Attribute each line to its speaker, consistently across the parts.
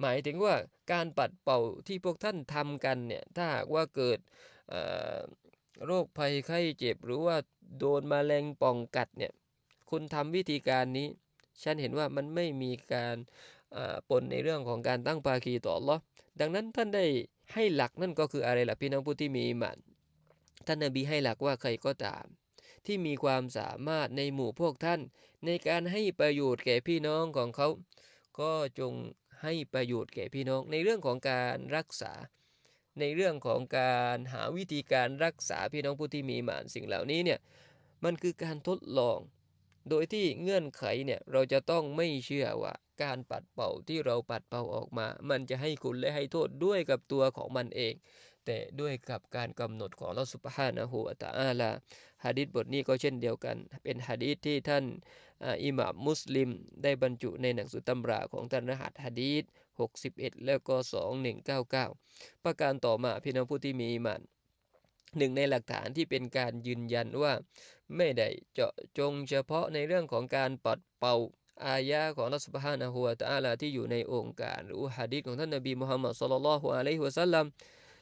Speaker 1: หมายถึงว่าการปัดเป่าที่พวกท่านทำกันเนี่ยถ้าหากว่าเกิดโรคภัยไข้เจ็บ หรือว่าโดนมแมลงป่องกัดเนี่ยคุณทำวิธีการนี้ ฉันเห็นว่ามันไม่มีการปนในเรื่องของการตั้งภาคีต่อหรอดังนั้นท่านได้ให้หลักนั่นก็คืออะไรล่ะพี่น้องผู้ที่มีอิมานท่านนบีให้หลักว่าใครก็ตาม ที่มีความสามารถในหมู่พวกท่าน ในการให้ประโยชน์แก่พี่น้องของเขา ก็จง ให้ประโยชน์แก่พี่น้อง ในเรื่องของการรักษา ในเรื่องของการหาวิธีการรักษาพี่น้องผู้ที่มีหมานสิ่งเหล่านี้เนี่ยมันคือการทดลอง โดยที่เงื่อนไขเนี่ยเราจะต้องไม่เชื่อว่าการปัดเป่าที่เราปัดเป่าออกมา มันจะให้คุณและให้โทษด้วยกับตัวของมันเอง แต่ด้วยกับการกำหนดของลอสุภานะฮูวตาอาลาฮะดิษบทนี้ก็เช่นเดียวกัน เป็นฮะดิษที่ท่านอิหม่ามมุสลิม ได้บรรจุในหนังสือตำราของท่านรหัสฮะดีษ61 แล้วก็ 2199 ประการต่อมาพี่น้องผู้ที่มีอิมานหนึ่งในหลักฐานที่เป็นการยืนยันว่า ไม่ได้เจาะจงเฉพาะในเรื่องของการปัดเป่าอายะของนัสบฮานะฮูวตะอาลาที่อยู่ในองค์การหรือฮะดีษของท่านนบีมุฮัมมัดสุลลัลฮุอะลัยฮิวะสัลลัม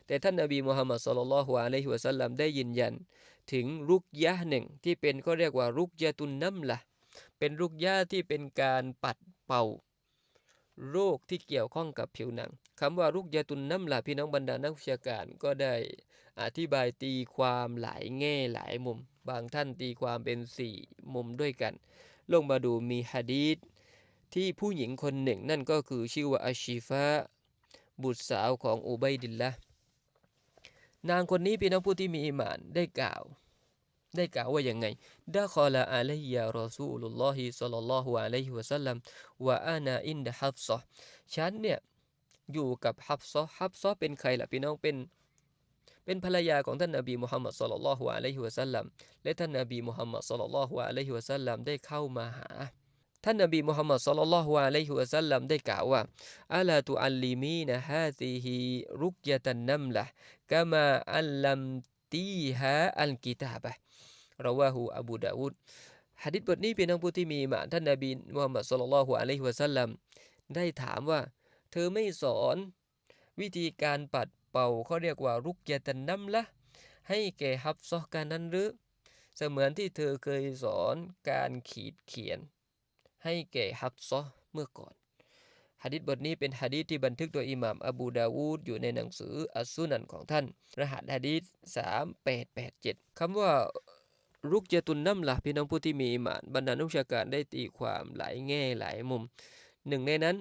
Speaker 1: แต่ท่านนบีมุฮัมมัดสุลลัลฮุอะลัยฮิวะสัลลัมได้ยืนยัน ถึงรุกยะหนึ่งที่เป็นก็เรียกว่ารุกยะตุนน้ำละเป็นรุกยะที่เป็นการปัดเป่า โรคที่เกี่ยวข้องกับผิวหนังคำว่ารุกยะตุนน้ำละพี่น้องบรรดานักวิชาการก็ได้อธิบายตีความหลายแง่หลายมุม บางท่านตีความเป็นสี่มุมด้วยกัน ลงมาดูมีฮะดีษที่ผู้หญิงคนหนึ่งนั่นก็คือชื่อว่าอาชีฟะบุตรสาวของอุบัยดิลละ นางคนนี้เป็นน้องผู้ที่มีอิมานได้กล่าว ได้กล่าวว่าอย่างไงดะคอลาอะลัยยารอซูลุลลอฮิสัลลัลลอฮุอะลัยฮิวะสัลลัมวะอานาอินดะฮับซอฉันเนี่ยอยู่กับฮับซอฮับซอเป็นใครล่ะพี่น้องเป็นเป็นภรรยาของท่านนบีมุฮัมมัดสุลลัลฮุอะลัยฮิวะสัลลัมและท่านนบีมุฮัมมัดสุลลัลฮุอะลัยฮิวะสัลลัมได้เข้ามาหา ท่านนบีมุฮัมมัดสุลลัลลอฮุอะลัยฮิวะสัลลัมได้กล่าวว่าอัลาตุอัลลิมีนะฮาซิฮิรุกยะตันนัมละกะมาอัลลัมตีฮะอัลกิตาบะราวะฮูอบูดาวุดฮะดิษบทนี้เป็นทางผู้ที่มีมาท่านนบีมุฮัมมัดสุลลัลลอฮุอะลัยฮิวะสัลลัมได้ถามว่า เธอไม่สอน วิธีการปัดเป่าเขาเรียกว่ารุกยะตันนัมละให้แก่ฮับซอการนั้นหรือเสมือนที่เธอเคยสอนการขีดเขียน ให้แก่ฮับซอเมื่อก่อนฮะดิษบทนี้เป็นฮะดิษที่บันทึกโดยอิหม่ามอบูดาวูดอยู่ในหนังสืออัสซุนันของท่าน รหัสฮะดิษ3887คำว่ารุกเจตุนน้ำละพี่น้องผู้ที่มีอิมาน บรรดานุชาการได้ตีความหลายแง่หลายมุม หนึ่งในนั้น